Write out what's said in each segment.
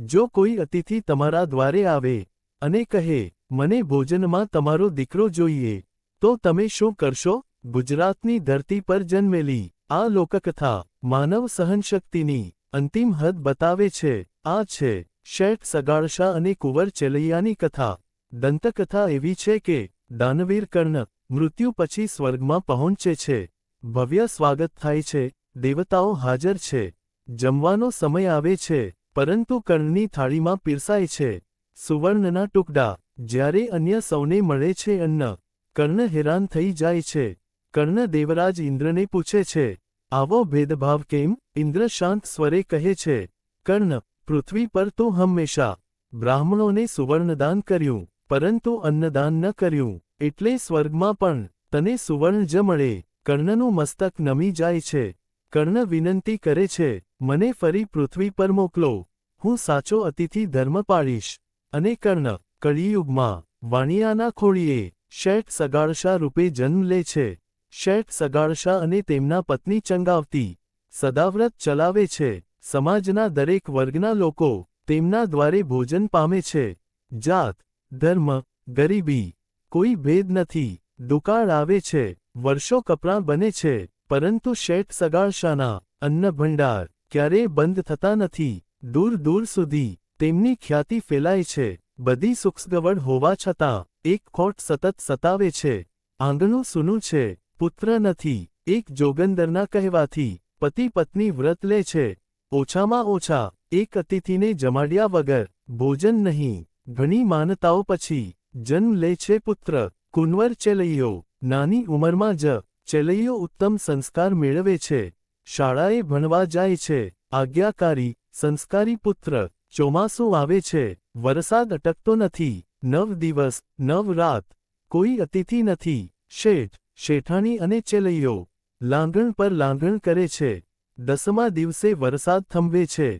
જો કોઈ અતિથિ તમારા દ્વારે આવે અને કહે, મને ભોજનમાં તમારો દીકરો જોઈએ, તો તમે શું કરશો? ગુજરાતની ધરતી પર જન્મેલી આ લોકકથા માનવ સહનશક્તિની અંતિમ હદ બતાવે છે. આ છે શેઠ સગાળશા અને કુંવર ચેલૈયાની કથા. દંતકથા એવી છે કે દાનવીર કર્ણ મૃત્યુ પછી સ્વર્ગમાં પહોંચે છે. ભવ્ય સ્વાગત થાય છે. દેવતાઓ હાજર છે. જમવાનો સમય આવે છે. પરંતુ કર્ણની થાળીમાં પીરસાય છે. સુવર્ણના ટુકડા, જ્યારે અન્ય સૌને મળે છે અન્ન, કર્ણ હેરાન થઈ જાય છે. કર્ણ દેવરાજ ઇન્દ્રને પૂછે છે, આવો ભેદભાવ કેમ? ઇન્દ્ર શાંત સ્વરે કહે છે, કર્ણ, પૃથ્વી પર તો હંમેશા બ્રાહ્મણોને સુવર્ણદાન કર્યું, પરંતુ અન્નદાન ન કર્યું. એટલે સ્વર્ગમાં પણ તને સુવર્ણ જ મળે. કર્ણનું મસ્તક નમી જાય છે. કર્ણ વિનંતી કરે છે, મને ફરી પૃથ્વી પર મોકલો. હું સાચો અતિથિ ધર્મ પાળીશ. અને કર્ણ, કળિયુગમાં, વાણિયાના ખોળીએ, શેઠ સગાળશા રૂપે જન્મ લે છે. શેઠ સગાળશા અને તેમના પત્ની ચંગાવતી, સદાવ્રત ચલાવે છે. સમાજના દરેક વર્ગના લોકો તેમના દ્વારે ભોજન પામે છે. જાત, ધર્મ, ગરીબી, કોઈ ભેદ નથી. દુકાળ આવે છે. વર્ષો કપડાં બને છે. પરંતુ શેઠ સગાળશાના અન્ન ભંડાર ક્યારેય બંધ થતા નથી. દૂર દૂર સુધી તેમની ખ્યાતિ ફેલાય છે. બધી સુખસગવડ હોવા છતાં, એક ખોટ સતત સતાવે છે. આંગણું સૂનું છે. પુત્ર નથી. એક જોગંદરના કહેવાથી પતિ પત્ની વ્રત લે છે. ઓછામાં ઓછા એક અતિથિને જમાડ્યા વગર ભોજન નહીં. ઘણી માનતાઓ પછી જન્મ લે છે પુત્ર. કુંવર ચેલૈયો, નાની ઉંમરમાં જ ચેલૈયો ઉત્તમ સંસ્કાર મેળવે છે. શાળાએ ભણવા જાય છે. આજ્ઞાકારી સંસ્કારી પુત્ર, ચોમાસું આવે છે, વરસાદ અટકતો નથી, નવ દિવસ, નવ રાત, કોઈ અતિથિ નથી, શેઠ, શેઠાણી અને ચેલૈયો, લાંગણ પર લાંગણ કરે છે, દસમા દિવસે વરસાદ થંભે છે,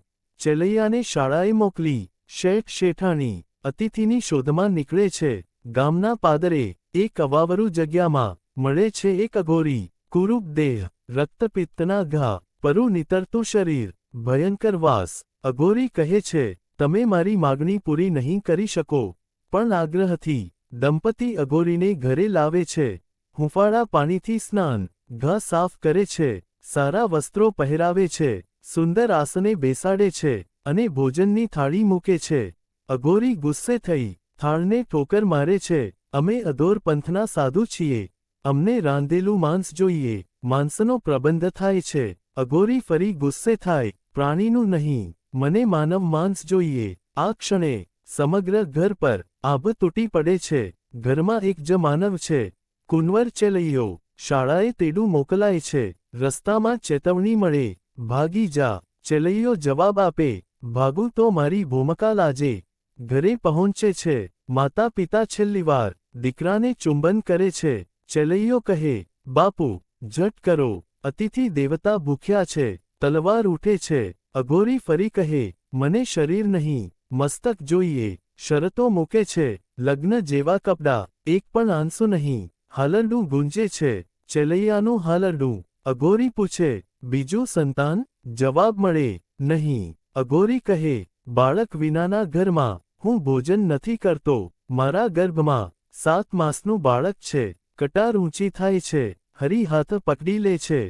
ચેલૈયાને શાળાએ મોકલી, શેઠ, શેઠાણી, અતિથિની શોધમાં નીકળે છે, ગામના પાદરે, એક અવાવરુ જગ્યામાં, મળે છે એક અઘોરી કુરૂપ દેહ રક્તપિત્તના ઘા, પરુ નિતરતું શરીર ભયંકર વાસ. અઘોરી કહે છે, તમે મારી માગણી પૂરી નહીં કરી શકો. પણ આગ્રહથી, દંપતી અઘોરીને ઘરે લાવે છે. હુંફાળા પાણીથી સ્નાન ઘા સાફ કરે છે, સારા વસ્ત્રો પહેરાવે છે, સુંદર આસને બેસાડે છે અને ભોજનની થાળી મૂકે છે. અઘોરી ગુસ્સે થઈ, થાળને ઠોકર મારે છે, અમે અધોર પંથના સાધુ છીએ. અમને રાંધેલું માંસ જોઈએ. માંસનો પ્રબંધ થાય છે. અઘોરી ફરી ગુસ્સે થાય પ્રાણીનું નહીં, મને માનવ માંસ જોઈએ. આ ક્ષણે સમગ્ર ઘર પર આભ તૂટી પડે છે. ઘરમાં એક જ માનવ છે. કુંવર ચેલૈયો શાળાએ તેડું મોકલાય છે. રસ્તામાં ચેતવણી મળે. ભાગી જા. ચેલૈયો જવાબ આપે. ભાગું તો મારી ભૂમકા લાજે ઘરે પહોંચે છે. માતા પિતા છેલ્લીવાર દીકરાને ચુંબન કરે છે. ચેલૈયો કહે, બાપુ, ઝટ કરો. અતિથિ દેવતા ભૂખ્યા છે. તલવાર ઉઠે છે, અઘોરી ફરી કહે, મને શરીર નહીં, મસ્તક જોઈએ, શરતો મૂકે છે, લગ્ન જેવા કપડાં, એક પણ આંસુ નહીં હાલરડું ગુંજે છે, ચેલૈયાનું હાલરડું અઘોરી પૂછે, બીજું સંતાન? જવાબ મળે, નહીં. અઘોરી કહે, બાળક વિનાના ઘરમાં, હું ભોજન નથી કરતો, મારા ગર્ભમાં સાત માસનું બાળક છે, કટાર ઊંચી થાય છે, હરી હાથ પકડી લે છે,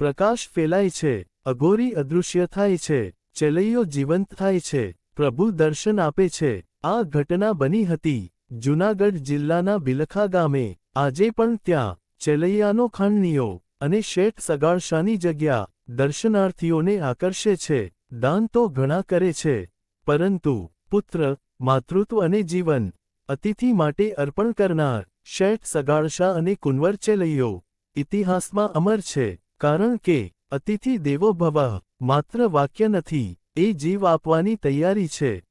પ્રકાશ ફેલાય છે અઘોરી અદૃશ્ય થાય છે, ચેલૈયો જીવંત થાય છે, પ્રભુ દર્શન આપે છે. આ ઘટના બની હતી જૂનાગઢ જિલ્લાના બિલખા ગામે. આજે પણ ત્યાં ચેલૈયાનો ખાંડનીઓ અને શેઠ સગાળશાની જગ્યા દર્શનાર્થીઓને આકર્ષે છે, દાન તો ઘણા કરે છે. પરંતુ પુત્ર, માતૃત્વ અને જીવન અતિથિ માટે અર્પણ કરનાર શેઠ સગાળશા અને કુંવર ચેલૈયો ઇતિહાસમાં અમર છે. કારણ કે અતિથિ દેવો ભવ માત્ર વાક્ય નથી એ જીવ આપવાની તૈયારી છે.